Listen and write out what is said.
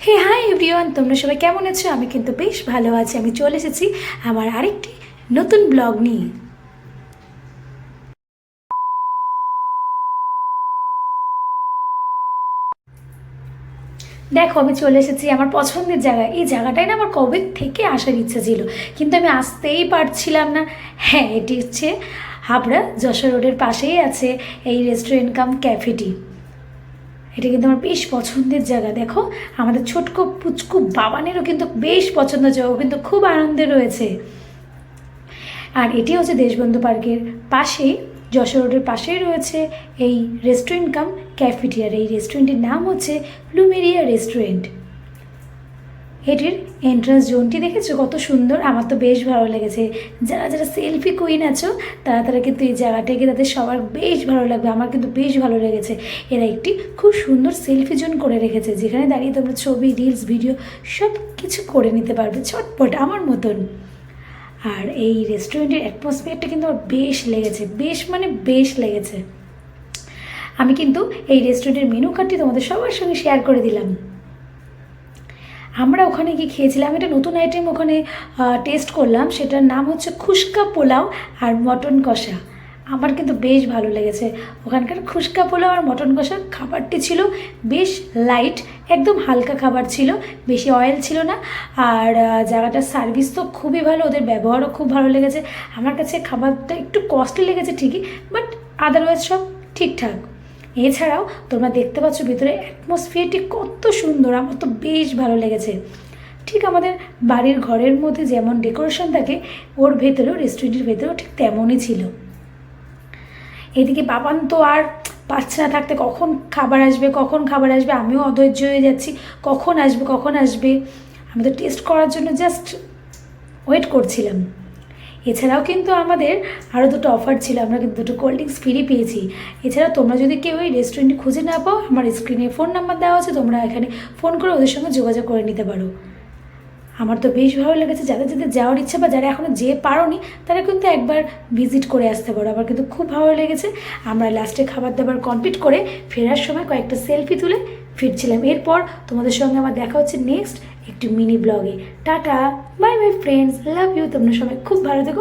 হে hi everyone তোমরা সবাই কেমন আছো? আমি কিন্তু বেশ ভালো আছি। আমি চলে এসেছি আমার আরেকটি নতুন ব্লগ নিয়ে। দেখো, আমি চলে এসেছি আমার পছন্দের জায়গায়। এই জায়গাটাই না আমার কবে থেকে আসার ইচ্ছা ছিল। কিন্তু আমি আসতেই পারছিলাম না। হ্যাঁ এটি হচ্ছে হাবড়া যশোর রোডের পাশেই আছে এই রেস্টুরেন্ট কাম ক্যাফেটি এটা কিন্তু আমার বেশ পছন্দের জায়গা। দেখো, আমাদের ছোটকো পুচকু বাবানেরও কিন্তু বেশ পছন্দ জায়গা ও কিন্তু খুব আনন্দে রয়েছে। আর এটি হচ্ছে দেশবন্ধু পার্কের পাশেই যশোর রোডের পাশেই রয়েছে এই রেস্টুরেন্ট কাম ক্যাফেটিয়ার এই রেস্টুরেন্টের নাম হচ্ছে প্লুমেরিয়া রেস্টুরেন্ট এটির এন্ট্রান্স জোনটি দেখেছ? কত সুন্দর। আমার তো বেশ ভালো লেগেছে। যারা যারা সেলফি কুইন আছো, তারা তারা কিন্তু এই জায়গাটাকে তাদের সবার বেশ ভালো লাগবে। আমার কিন্তু বেশ ভালো লেগেছে। এরা একটি খুব সুন্দর সেলফি জোন করে রেখেছে, যেখানে দাঁড়িয়ে তোমরা ছবি রিলস ভিডিও সব কিছু করে নিতে পারবে ছটপট আমার মতন। আর এই রেস্টুরেন্টের অ্যাটমসফিয়ারটা কিন্তু আমার বেশ লেগেছে। বেশ মানে বেশ লেগেছে। আমি কিন্তু এই রেস্টুরেন্টের মেনু কার্ডটি তোমাদের সবার সঙ্গে শেয়ার করে দিলাম। আমরা ওখানে গিয়ে খেয়েছিলাম। এটা নতুন আইটেম ওখানে টেস্ট করলাম। সেটার নাম হচ্ছে খুশকা পোলাও আর মটন কষা। আমার কিন্তু বেশ ভালো লেগেছে। ওখানকার খুশকা পোলাও আর মটন কষা খাবারটি ছিল বেশ লাইট একদম হালকা খাবার ছিল, বেশি অয়েল ছিল না। আর জায়গাটার সার্ভিস তো খুবই ভালো, ওদের ব্যবহারও খুব ভালো লেগেছে। আমার কাছে খাবারটা একটু কস্টলি লেগেছে ঠিকই বাট আদারওয়াইজ সব ঠিকঠাক। এছাড়াও তোমরা দেখতে পাচ্ছ ভিতরে অ্যাটমসফিয়ারটি কত সুন্দর, আমার তো বেশ ভালো লেগেছে। ঠিক আমাদের বাড়ির ঘরের মধ্যে যেমন ডেকোরেশন থাকে, ওর ভেতরেও রেস্টুরেন্টের ভেতরেও ঠিক তেমনই ছিল। এদিকে বাবান তো আর পারছে না থাকতে, কখন খাবার আসবে, কখন খাবার আসবে, আমিও অধৈর্য হয়ে যাচ্ছি, কখন আসবে কখন আসবে? আমি তো টেস্ট করার জন্য জাস্ট ওয়েট করছিলাম। এছাড়াও কিন্তু আমাদের আরও দুটো অফার ছিল, আমরা কিন্তু দুটো কোল্ড ড্রিঙ্কস ফ্রি পেয়েছি। এছাড়া তোমরা যদি কেউ এই রেস্টুরেন্টে খুঁজে না পাও, আমার স্ক্রিনে ফোন নাম্বার দেওয়া আছে, তোমরা এখানে ফোন করে ওদের সঙ্গে যোগাযোগ করে নিতে পারো। আমার তো বেশ ভালো লেগেছে, যাদের যাদের যাওয়ার ইচ্ছা বা যারা এখনও যেয়ে পারোনি, তারা কিন্তু একবার ভিজিট করে আসতে পারো। আমার কিন্তু খুব ভালো লেগেছে, আমরা লাস্টে খাবার দাবার কমপ্লিট করে ফেরার সময় কয়েকটা সেলফি তুলে ফিরছিলাম। এরপর তোমাদের সঙ্গে আমার দেখা হচ্ছে নেক্সট একটি মিনি ব্লগে tata bye bye friends love you তোমরা সবাই খুব ভালো থেকো।